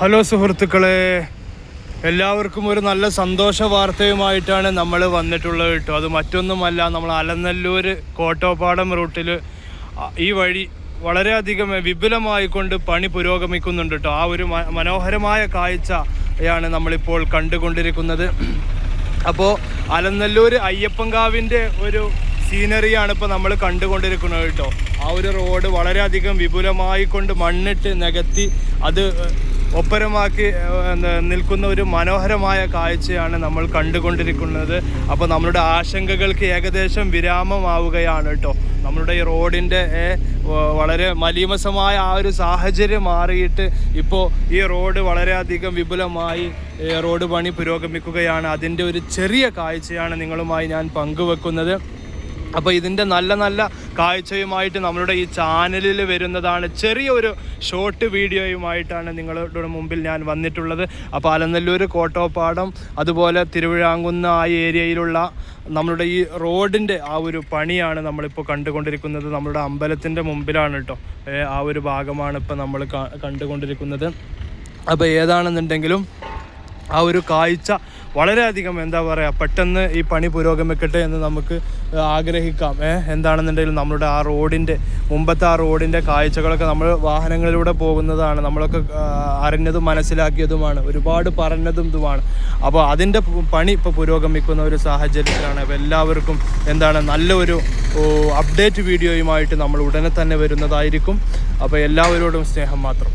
Hello സുഹൃത്തുക്കളെ. എല്ലാവർക്കും ഒരു നല്ല സന്തോഷ വാർത്തയുമായിട്ടാണ് നമ്മൾ വന്നിട്ടുള്ളത് കേട്ടോ. അത് മറ്റൊന്നുമല്ല നമ്മൾ അലനല്ലൂർ കോട്ടോപ്പാടം റൂട്ടിൽ ഈ വഴി വളരെയധികം വിപുലമായിക്കൊണ്ട് പണി പുരോഗമിക്കുന്നുണ്ട് കേട്ടോ. ആ ഒരു മനോഹരമായ കാഴ്ചയാണ് നമ്മളിപ്പോൾ കണ്ടുകൊണ്ടിരിക്കുന്നത്. അപ്പോൾ അലനല്ലൂർ അയ്യപ്പൻകാവിന്റെ ഒരു സീനറിയാണ് ഇപ്പോൾ നമ്മൾ കണ്ടുകൊണ്ടിരിക്കുന്നത് കേട്ടോ. ആ ഒരു റോഡ് വളരെയധികം വിപുലമായിക്കൊണ്ട് മണ്ണിട്ട് നികത്തി അത് ഒപ്പരമാക്കി നിൽക്കുന്ന ഒരു മനോഹരമായ കാഴ്ചയാണ് നമ്മൾ കണ്ടുകൊണ്ടിരിക്കുന്നത്. അപ്പോൾ നമ്മളുടെ ആശങ്കകൾക്ക് ഏകദേശം വിരാമമാവുകയാണ് കേട്ടോ നമ്മളുടെ ഈ റോഡിന്റെ വളരെ മലീമസമായ ആ ഒരു സാഹചര്യം മാറിയിട്ട് ഇപ്പോൾ ഈ റോഡ് വളരെയധികം വിപുലമായി റോഡ് പണി പുരോഗമിക്കുകയാണ്. അതിന്റെ ഒരു ചെറിയ കാഴ്ചയാണ് നിങ്ങളുമായി ഞാൻ പങ്കുവെക്കുന്നത്. അപ്പോൾ ഇതിന്റെ നല്ല നല്ല കാഴ്ചയുമായിട്ട് നമ്മളുടെ ഈ ചാനലിൽ വരുന്നതാണ് ചെറിയൊരു ഷോർട്ട് വീഡിയോയുമായിട്ടാണ് നിങ്ങളുടെ മുമ്പിൽ ഞാൻ വന്നിട്ടുള്ളത്. അപ്പോൾ അലനല്ലൂർ കോട്ടോപ്പാടം അതുപോലെ തിരുവിഴാങ്കുന്ന ആ ഏരിയയിലുള്ള നമ്മളുടെ ഈ റോഡിന്റെ ആ ഒരു പണിയാണ് നമ്മളിപ്പോൾ കണ്ടുകൊണ്ടിരിക്കുന്നത്. നമ്മളുടെ അമ്പലത്തിന്റെ മുമ്പിലാണ് കേട്ടോ ആ ഒരു ഭാഗമാണ് ഇപ്പോൾ നമ്മൾ കണ്ടുകൊണ്ടിരിക്കുന്നത്. അപ്പോൾ ഏതാണെന്നുണ്ടെങ്കിലും ആ ഒരു കാഴ്ച വളരെയധികം എന്താ പറയുക പെട്ടെന്ന് ഈ പണി പുരോഗമിക്കട്ടെ എന്ന് നമുക്ക് ആഗ്രഹിക്കാം. എന്താണെന്നുണ്ടെങ്കിലും നമ്മുടെ ആ റോഡിന്റെ മുമ്പത്തെ ആ റോഡിന്റെ കാഴ്ചകളൊക്കെ നമ്മൾ വാഹനങ്ങളിലൂടെ പോകുന്നതാണ്. നമ്മളൊക്കെ അറിഞ്ഞതും മനസ്സിലാക്കിയതുമാണ്. ഒരുപാട് പറഞ്ഞതും ഇതുമാണ്. അപ്പോൾ അതിന്റെ പണി ഇപ്പോൾ പുരോഗമിക്കുന്ന ഒരു സാഹചര്യത്തിലാണ്. എല്ലാവർക്കും എന്താണ് നല്ലൊരു അപ്ഡേറ്റ് വീഡിയോയുമായിട്ട് നമ്മൾ ഉടനെ തന്നെ വരുന്നതായിരിക്കും. അപ്പോൾ എല്ലാവരോടും സ്നേഹം മാത്രം.